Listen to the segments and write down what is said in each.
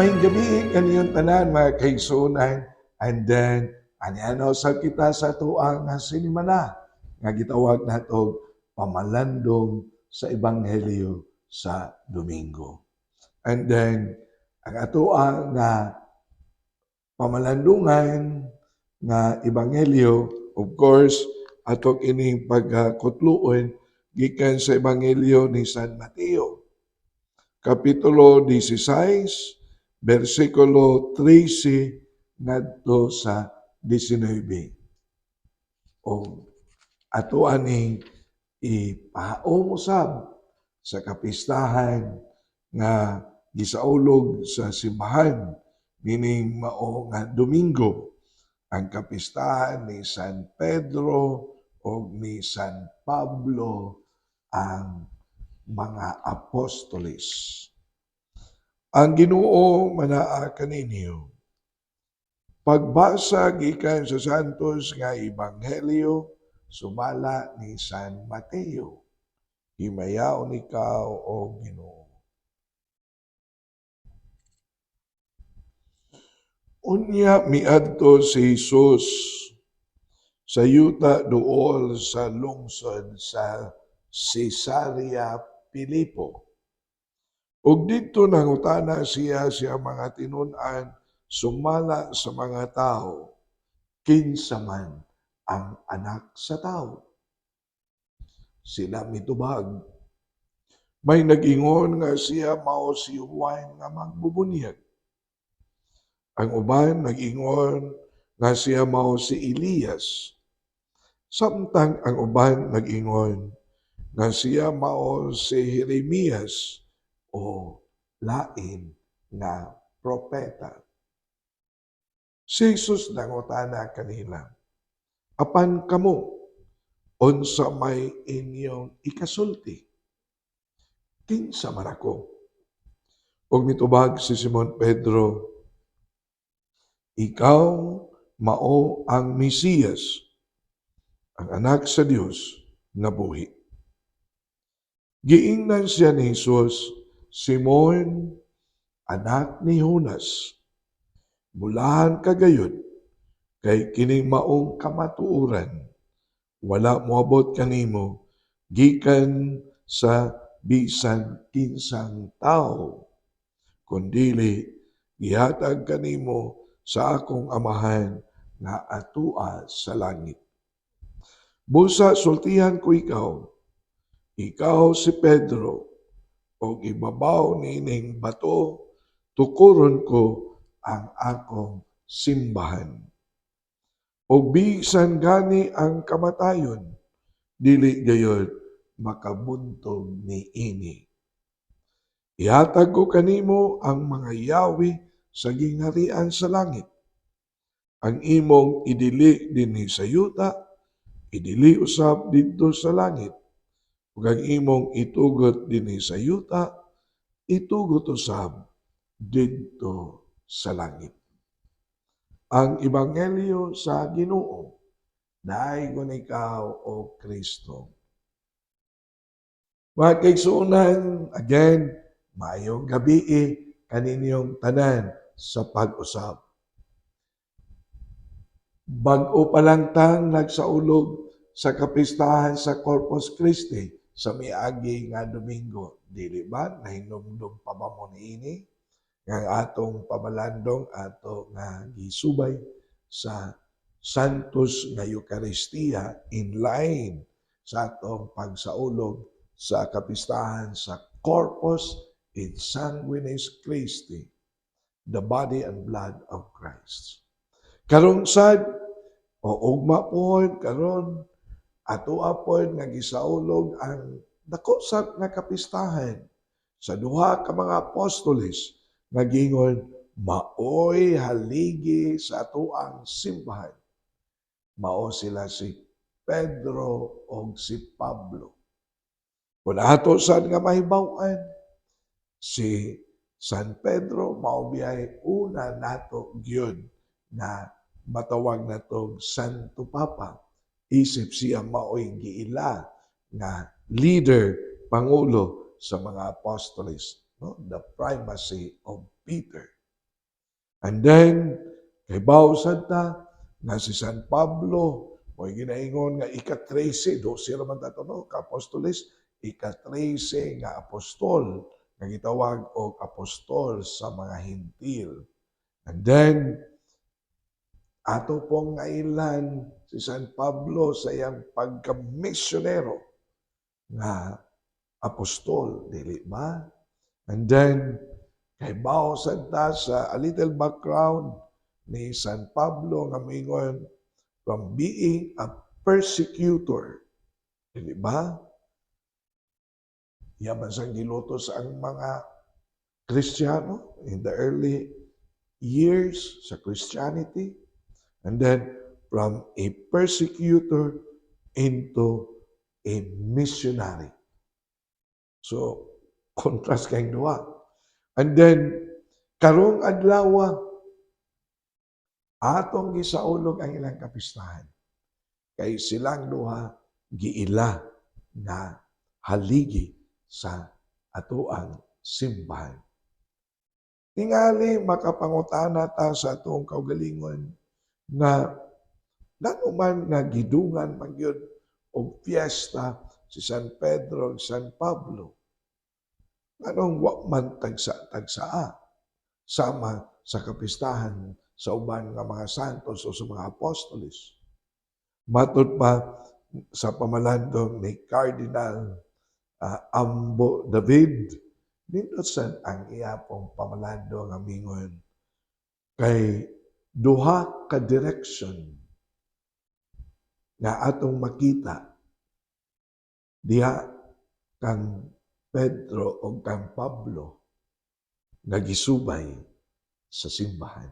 May gabi kaniyong tanan mga kaigsunan and then ano sa kita sa tuang nga sinimana nga gitawag nato pamalandong sa ebanghelyo sa Domingo. And then ang atoa nga pamalandungan nga ebanghelyo of course ato kining pagkutluon gikan sa ebanghelyo ni San Mateo kapitulo 16 versikulo 13 ngadto sa 19 o ato ani ipahaom usab sa kapistahan nga gisaulog sa simbahan meaning mao nga Domingo ang kapistahan ni San Pedro o ni San Pablo ang mga apostoles. Ang Ginoo manaa kaninyo. Pagbasa gikan sa Santos nga Ebanghelyo sumala ni San Mateo. Himayaon ikaw o Ginoo. Unya miadto si Jesus sa yuta duol sa lungsod sa Cesarea Pilipo. Ug dito nangutana siya siya mga tinun-an sumala sa mga tao kinsa man ang anak sa tao. Sila mitubag. May nagingon nga siya mao si Juan nga magbubunyag. Ang uban nagingon nga siya mao si Elias. Samtang ang uban nagingon nga siya mao si Jeremias o lain nga propeta. Si Jesus nangutana kanila, apan kamo unsa may inyong ikasulti? Kinsa man ako? Ug mitubag si Simon Pedro, ikaw mao ang Mesiyas, ang anak sa Dios nga buhi. Giingnan siya ni Jesus, Simon, anak ni Jonas, mulahan kagayod, kay kining maong kamatuuran, wala moabot kanimo, gikan sa bisan kinsang tao, kundili gihatag kanimo sa akong amahan nga atua sa langit. Busa sultihan ko ikaw, ikaw si Pedro, o ibabaw nining bato, tukuron ko ang akong simbahan. O bisan gani ang kamatayon, dili gayod makabuntog ni ini. Ihatag ko kanimo ang mga yawi sa gingharian sa langit. Ang imong idili dinhi sa yuta, idili usab didto sa langit ug imong itugot dinhi sa yuta, itugot usab didto sa langit. Ang ebanghelyo sa Ginoo daay kun ikaw o Kristo. Mga kaigsuunan, again, mayong gabi kaninyong tanan sa pag-usab. Bag-o pa lang tang nagsaulog sa kapistahan sa Corpus Christi sa miagi nga Domingo. Dili ba nahinumdum pa ba mo niini nga atong pamalandong ato nga gisubay sa Santos nga Eucharistia in line sa atong pagsaulog sa kapistahan sa Corpus in Sanguinis Christi, the body and blood of Christ. Karong sad, o ugma po karon ato apod nga gisaulog ang dako sa nga kapistahan sa duha ka mga apostoles nga gingon maoy haligi sa ato ang simbahan. Mao sila si Pedro o si Pablo. Kung ato sad nga mahibaw-an, si San Pedro mao biyay una nato gyud na matawag na to Santo Papa. Isip siya maoy giila nga leader, pangulo sa mga apostoles. No? The primacy of Peter. And then, kay Bausad ta, nga si San Pablo, mo ginaingon nga ika-13, do sila man tato no, ka-apostolis, ika-13 nga apostol, nga gitawag og apostol sa mga hintil. And then, ato pong ngailan si San Pablo sa iyang pagka-misyonero nga apostol, dili ba? And then, kay Bausad ta sa a little background ni San Pablo nga mingon from being a persecutor. Di ba? Yaman sang gilutos ang mga Kristiyano in the early years sa Christianity. And then from a persecutor into a missionary. So, contrast kayong duwa. And then, karong adlaw, atong gisaulog ang ilang kapistahan. Kay silang duha giila na haligi sa atuang simbahan. Tingali makapangutana ta sa atong kaugalingon nga nanuman nga gidungan man gyud og fiesta si San Pedro ug San Pablo. Anong wa man tagsa-tagsaa sama sa kapistahan sa uban nga mga santos o sa mga apostoles. Matod pa sa pamalandong ni Cardinal ah, Ambo David, nindot ang iyapong pamalando nga mingon kay duha ka direction nga atong makita diha kang Pedro o kang Pablo nagisubay sa simbahan.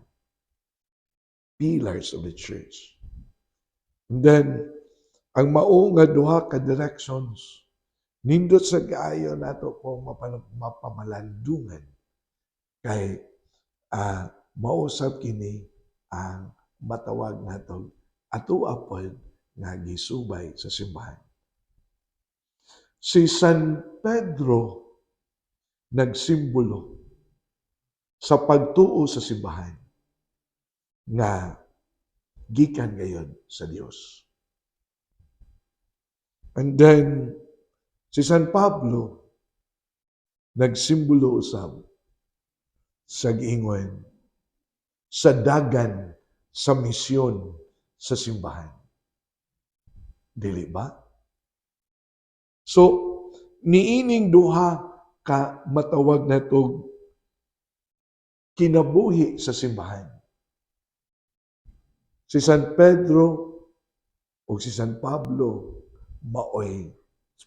Pillars of the church. And then, ang mao nga duha ka directions, nindot sa kaayo nato po mapamalandungan kay ah mausap kini ang matawag nato ato apod nga gisubay sa simbahan. Si San Pedro nagsimbolo sa pagtuo sa simbahan nga gikan gayon sa Dios. And then si San Pablo nagsimbolo usab sa giingon sa dagan sa misyon sa simbahan. Dili ba? So, niining duha ka matawag na to kinabuhi sa simbahan. Si San Pedro o si San Pablo maoy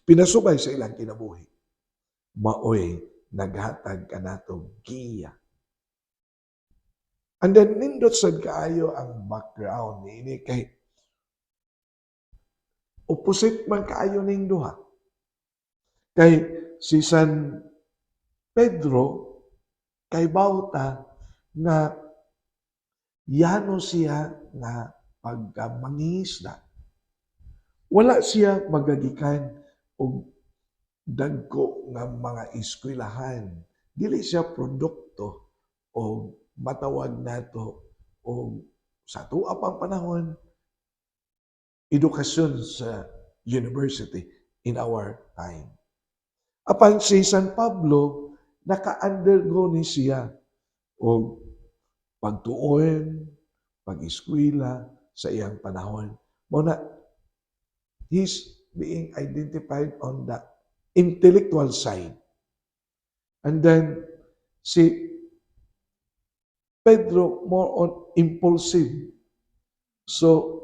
pinasubay sa ilang kinabuhi. Maoy naghatag kanatong giya. And then nindot sad kaayo ang background ni kay opposite man kaayo ning duha. Kay si San Pedro kay bawta nga yano siya nga pagkamangisda. Wala siya magagikan og dagko nga mga eskwelahan. Dili siya produkto o matawag nato o sa tuwa pang panahon edukasyon sa university in our time. Apan si San Pablo, naka-undergo ni siya o pagtuon, pag-eskwela sa iyang panahon. Muna, he's being identified on the intellectual side. And then, si Pedro more on impulsive. So,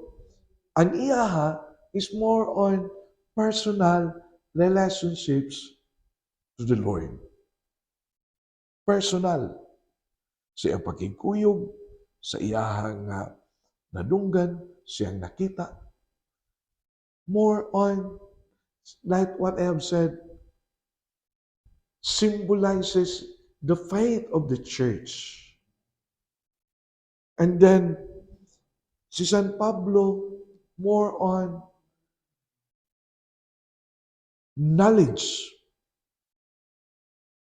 ang iyaha is more on personal relationships to the Lord. Personal. Siyang pagkikuyog, sa iyahang uh, nadunggan, siyang nakita. More on, like what I have said, symbolizes the faith of the church. And then, si San Pablo, more on knowledge.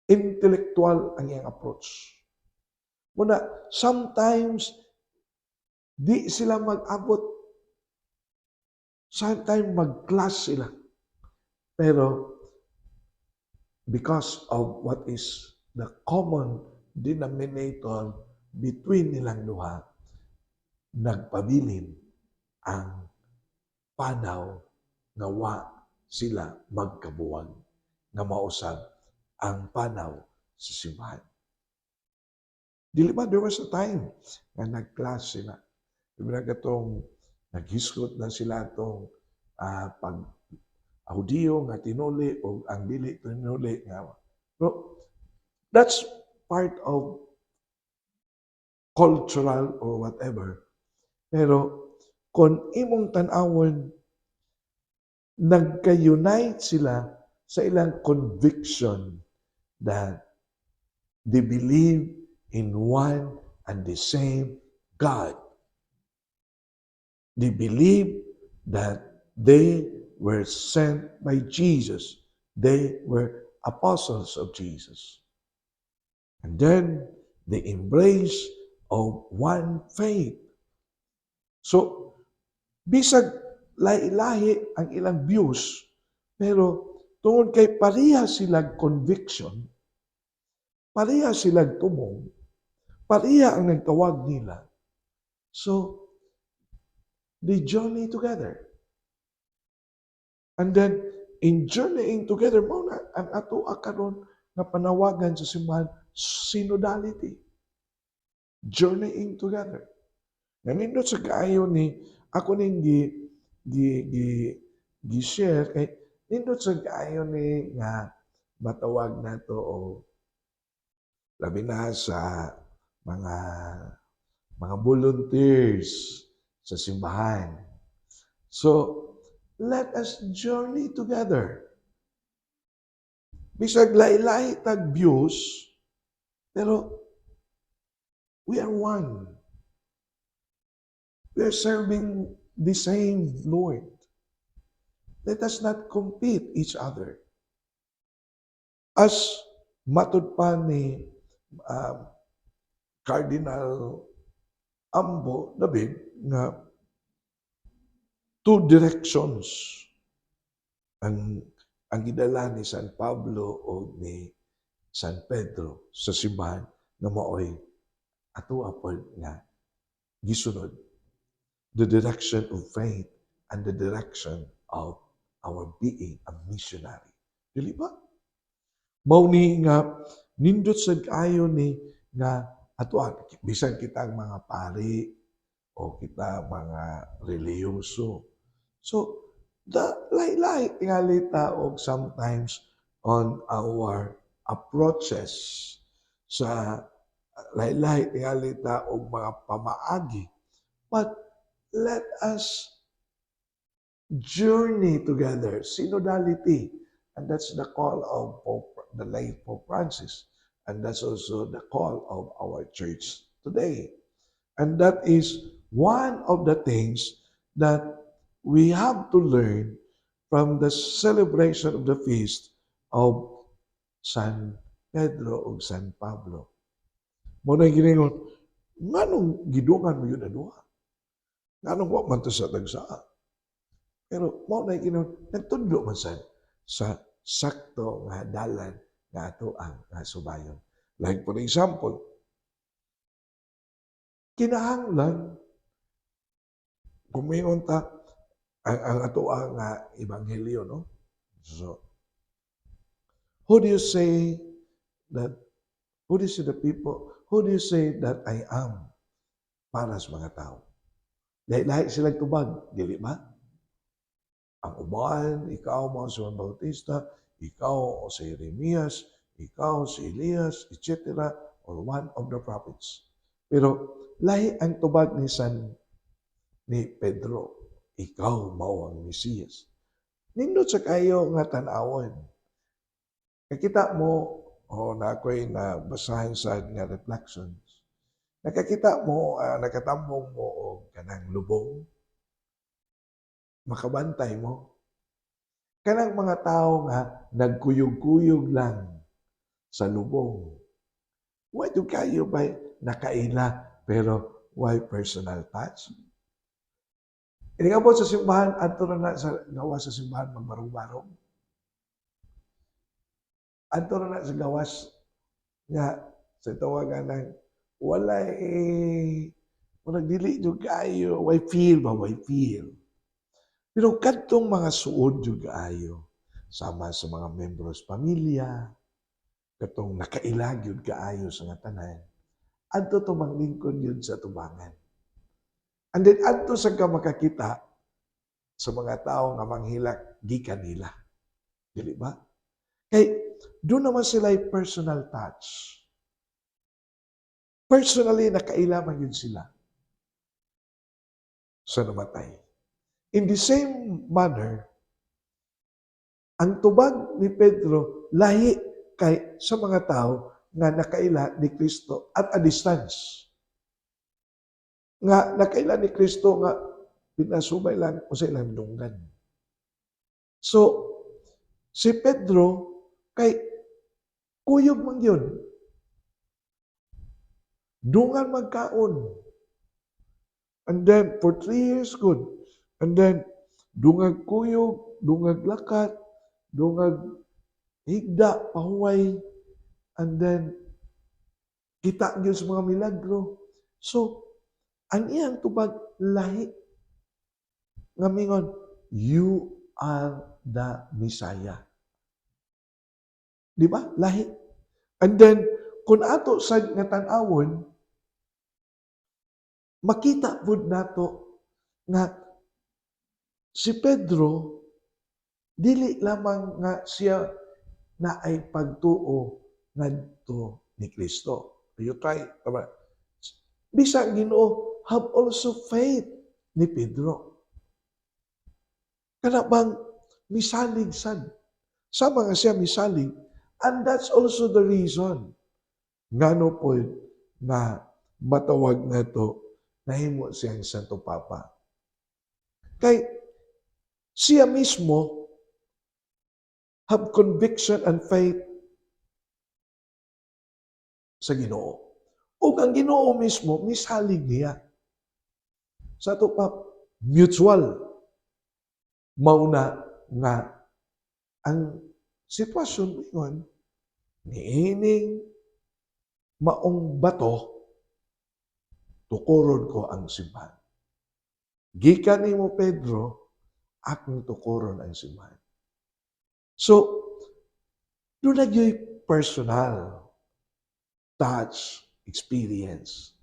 Intellectual ang iyang approach. Muna, sometimes, di sila mag-abot. Sometimes, mag-class sila. Pero, because of what is the common denominator between nilang duha, nagpabilin ang panaw nga wa sila magkabuwag nga mausab ang panaw sa simbahan. Dili ba, there was a time nga nag-class sila. Diba katong naghiskot na sila itong ah, pag audio nga tinuli o ang dili tinuli nga. So, that's part of cultural or whatever. Pero kung imong tanawon, nagka-unite sila sa ilang conviction that they believe in one and the same God. They believe that they were sent by Jesus. They were apostles of Jesus. And then they embrace of one faith. So, bisag lahi-lahi ang ilang views, pero tungod kay pareha silang conviction, pareha silang tumong, pareha ang nagtawag nila. So, they journey together. And then, in journeying together, mo na ang ato akaron nga panawagan sa simbahan, synodality. Journeying together. Nanindot sa kaayo ni, ako ning gi, gi, gi, gi share kay nindot sa kaayo ni nga matawag na to o labi na sa mga mga volunteers sa simbahan. So, let us journey together. Bisag lahi-lahi tag views, pero we are one. We are serving the same Lord. Let us not compete each other. As matud pa ni um, Cardinal Ambo David nga two directions ang ang gidala ni San Pablo o ni San Pedro sa simbahan nga maoy ato apod nga gisunod the direction of faith and the direction of our being a missionary. Dili ba? Mao ni nga nindot sad kaayo ni nga atuan bisan kita ang mga pari o kita mga reliyoso. So, the lahi-lahi tingali ta og sometimes on our approaches sa lahi-lahi tingali ta og mga pamaagi. But let us journey together, synodality. And that's the call of Pope, the late Pope Francis. And that's also the call of our church today. And that is one of the things that we have to learn from the celebration of the feast of San Pedro o San Pablo. Muna giningon, nganong gidungan mo yun na duha? Nganong wa man to sa tagsaa? Pero mo na giningon, nagtundo man sad sa sakto nga dalan nga ato ang nga subayon. Like for example, kinahanglan kumingon ta ang, ang ato ang nga ebanghelyo no. So who do you say that who do you say the people who do you say that I am para sa mga tao? Lahi-lahi silang tubag, dili ba? Ang uban, ikaw si Juan Bautista, ikaw si Jeremias, ikaw si Elias, etc. or one of the prophets. Pero lahi ang tubag ni San ni Pedro, ikaw mao ang Mesiyas. Nindot sa kayo nga tanawon. Nakita mo, o na ako'y nabasahin sa nga reflections, nakakita mo, uh, nakatambong mo o kanang lubong, makabantay mo. Kanang mga tao nga nagkuyog-kuyog lang sa lubong. Why do kayo ba nakaila pero why personal touch? Ini nga po sa simbahan, adto na sa gawas sa simbahan magbarong-barong. Adto na sa gawas nga sa tawagan wala eh kung nagdili jud kaayo, why feel ba, why feel. Pero kadtong mga suod jud kaayo, sama sa mga membros pamilya, katong nakailag yun kaayo sa nga tanan, adto to manglingkod yun sa tubangan. And then adto sa ka makakita sa mga tao nga manghilak gikan nila. Dili ba? Kay doon naman sila personal touch. Personally, nakailaman yun sila sa namatay. In the same manner, ang tubag ni Pedro lahi kay sa mga tao nga nakaila ni Kristo at a distance. Nga nakaila ni Kristo nga pinasubay lang o sa ilang dunggan. So, si Pedro kay kuyog man yun. Dungan magkaon. And then, for three years good. And then, dungag kuyog, dungag lakat, dungag higda, pahuway, and then, kita sa mga milagro. So, ang iyang tubag, lahi. Nga mingon, you are the Messiah. Di ba? Lahi. And then, kung ato sa nga tan-awon, makita pud nato nga si Pedro dili lamang nga siya na ay pagtuo ngadto ni Kristo. You try, tama. Bisag Ginoo have also faith ni Pedro. Kana bang misalig sad. Sama nga siya misalig. And that's also the reason ngano po na matawag na to nahimo siyang Santo Papa. Kay siya mismo have conviction and faith sa Ginoo. O ang Ginoo mismo, misalig niya. Sa to pa, mutual. Mauna nga ang sitwasyon ngayon, niining maong bato, tukuron ko ang simbahan. Gikan ni mo, Pedro, akong tukuron ang simbahan. So, doon nagyoy personal touch experience.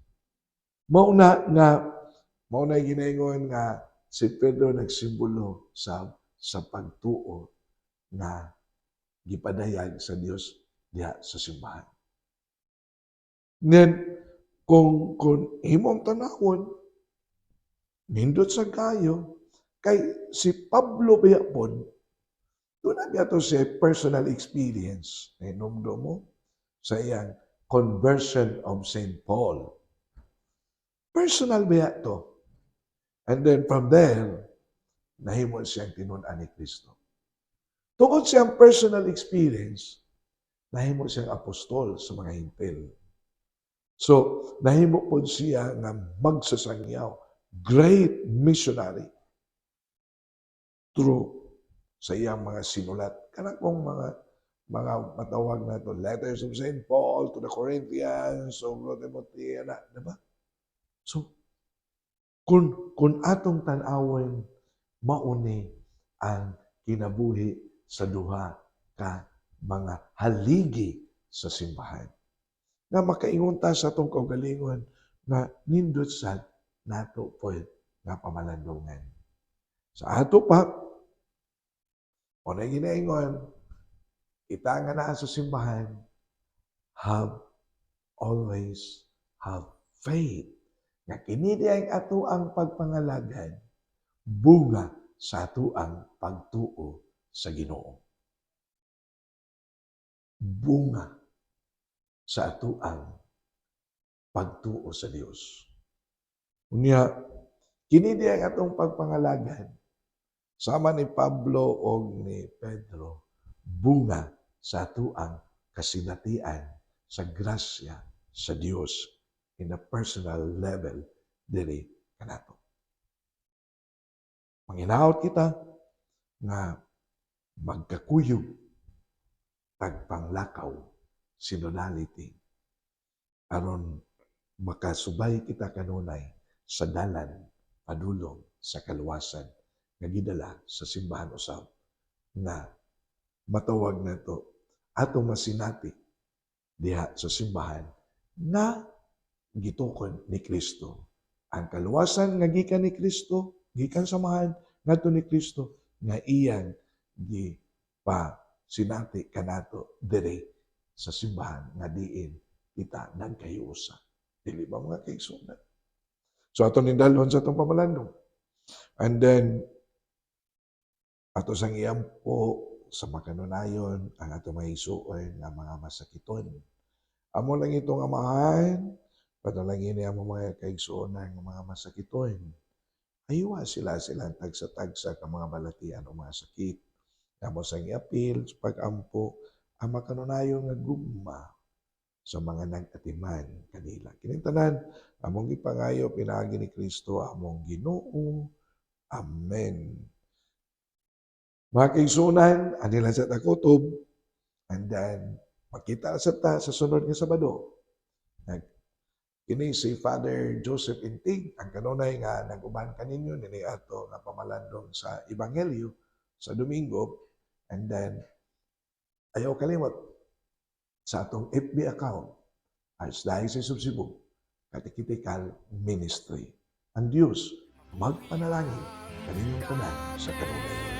Mauna nga, mauna ginaingon nga si Pedro nagsimbolo sa sa pagtuo na gipadayag sa Dios diha sa simbahan. Then, kung, kung imong tanawon, nindot sa kayo, kay si Pablo Bayapon, doon na to sa personal experience, inomdo mo, sa iyang conversion of St. Paul. Personal ba to? And then from there, nahimo siyang tinunan ni Kristo. Tungkol siyang personal experience, nahimo siyang apostol sa mga hintil. So, nahimo po siya nga magsasangyaw. Great missionary through sa iyang mga sinulat. Kana kong mga mga matawag na to, letters of St. Paul to the Corinthians, of Timothy, na, diba? So, kung, kung atong tanawin, mauni ang kinabuhi sa duha ka mga haligi sa simbahan. Nga makaingon ta sa atong kaugalingon na nindot sad nato po nga pamalandungan. Sa ato pa, o na ginaingon, kita nga na sa simbahan, have always have faith. Nga kinidi ang ato ang pagpangalagan, bunga sa ato ang pagtuo sa Ginoo. Bunga sa ato ang pagtuo sa Dios. Unya, kinidi ang atong pagpangalagan, sama ni Pablo o ni Pedro, bunga sa ato ang kasinatian sa grasya sa Dios in a personal level diri kanato. Manginaot kita nga magkakuyog tagpanglakaw synodality aron makasubay kita kanunay sa dalan padulong sa kaluwasan nga gidala sa simbahan usab nga matawag na to ato masinati diha sa simbahan na gitukod ni Kristo. Ang kaluwasan nga gikan ni Kristo, gikan samahan ngadto ni Kristo nga iyang gi pa sinati kanato dire sa simbahan nga diin kita nagkayusa. Dili ba mga kaigsunan? So ato nindalhon sa atong pamalandong. And then ato sang iyampo sa makanunayon ang ato mahisuon nga mga masakiton. Amo lang itong amahan, padalangin niya mga kaigsuonan nga mga masakiton. Aywa sila silang tagsa-tagsa ka mga balatian o mga sakit. Amo sang iapil sa pag-ampo ang makanunayon nga gugma sa mga nag-atiman kanila. Kining tanan, among ipangayo pinagi ni Kristo among Ginoo. Amen. Mga kaigsunan, anila sa takutob, and then makita sa ta sa sunod nga Sabado. Nag kini si Father Joseph Intig, ang kanunay nga naguban kaninyo nini ato nga pamalandong sa Ebanghelyo sa Domingo. And then ayaw kalimot sa atong FB account Archdiocese of Cebu Catechetical Ministry. Ang Diyos magpanalangin kaninyong tanan sa kanunay.